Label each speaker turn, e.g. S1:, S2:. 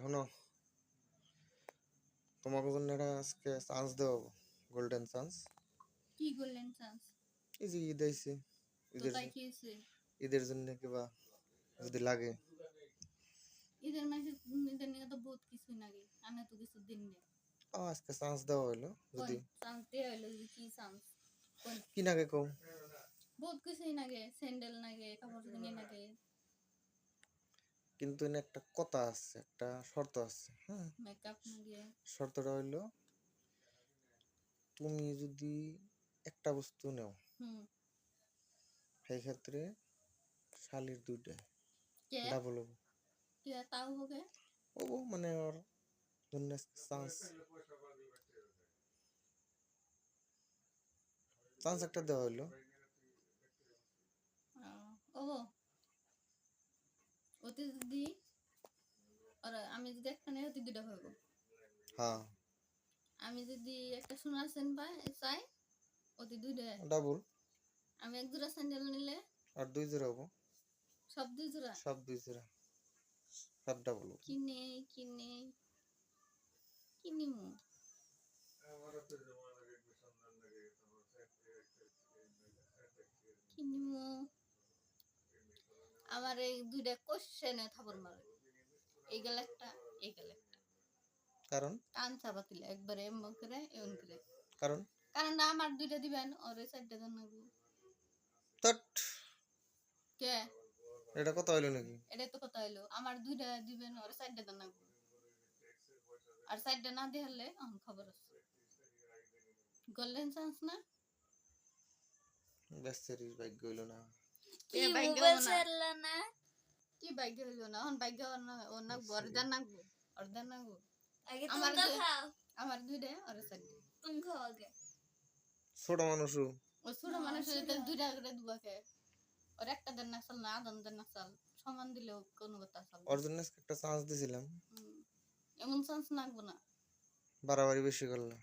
S1: এখনও তোমাকে জন্য আজকে চান্স দেবো গোল্ডেন চান্স
S2: কি করলেন চান্স
S1: এই যে ঈদ আইছে ঈদের জন্য। কিবা যদি লাগে।
S2: ঈদের মাসে ঈদের নিয়ে তো বহুত কিছু লাগে। আমি তো কিছু দিন নেই।
S1: ও আজকে চান্স দেওয়া হইল যদি।
S2: চান্স দিয়ে হইল যে কি চান্স
S1: কি নাগে কও?
S2: বহুত কিছুই লাগে স্যান্ডেল লাগে কাপড় কিনে লাগে
S1: কিন্তু একটা কথা আছে একটা শর্ত আছে হ্যাঁ? শর্তটা হইল তুমি যদি একটা বস্তু নেও সেই ক্ষেত্রে শালির দুইটা ডাবল হব।
S2: হবে?
S1: মানে ওর জন্য চান্স চান্স একটা দেওয়া হইল।
S2: ওতে যদি আর আমি যদি একটা নেই ওতে দুটা হইব
S1: হ্যাঁ।
S2: আমি যদি একটা সোনার সেন পাই চাই ওতে দুইটা।
S1: ডাবল
S2: আমি এক জোড়া স্যান্ডেল নিলে
S1: আর দুই জোড়া হব?
S2: সব দুই জোড়া?
S1: সব দুই জোড়া। সব ডাবল হব।
S2: কিনে কিনে কিনিমু কিনিমু আমার এই দুইটা কোশ্চেনে থাপর মারে। এই গেল একটা এই গেল একটা।
S1: কারণ?
S2: টান চাপাতিলে একবারে এমন করে এমন করে।
S1: কারণ?
S2: কারণ না আমার দুইটা দিবেন ওরে চারটা জন লাগবো
S1: তট।
S2: কে?
S1: এটা কথা হইল নাকি?
S2: এটাই তো কথা হইল। আমার দুইটা দিবেন ওরে চারটা জন লাগবো আর চারটা না এখন খবর আছে। গোল্ডেন চান্স না?
S1: ব্যস্তের ভাগ্য হইল না।
S2: কি ভাগ্য না? কি ভাগ্য না? ভাগ্য আর দেন নাকবো আর দেন নাকবো
S3: আগে
S2: আমার
S3: খাও।
S2: আমার দুইটা চারটা
S3: তুমি খাও আগে।
S1: ছোট মানুষও।
S2: ও ছোট মানুষ দুইটা করে দুবাকে ওর একটা দেন না চাল না আদান দেন না চাল। সমান দিলেও কোনো কথা চাল
S1: ওর জন্য একটা চান্স দিছিলাম।
S2: এমন চান্স নাকবো না।
S1: বাড়াবাড়ি বেশি করলাম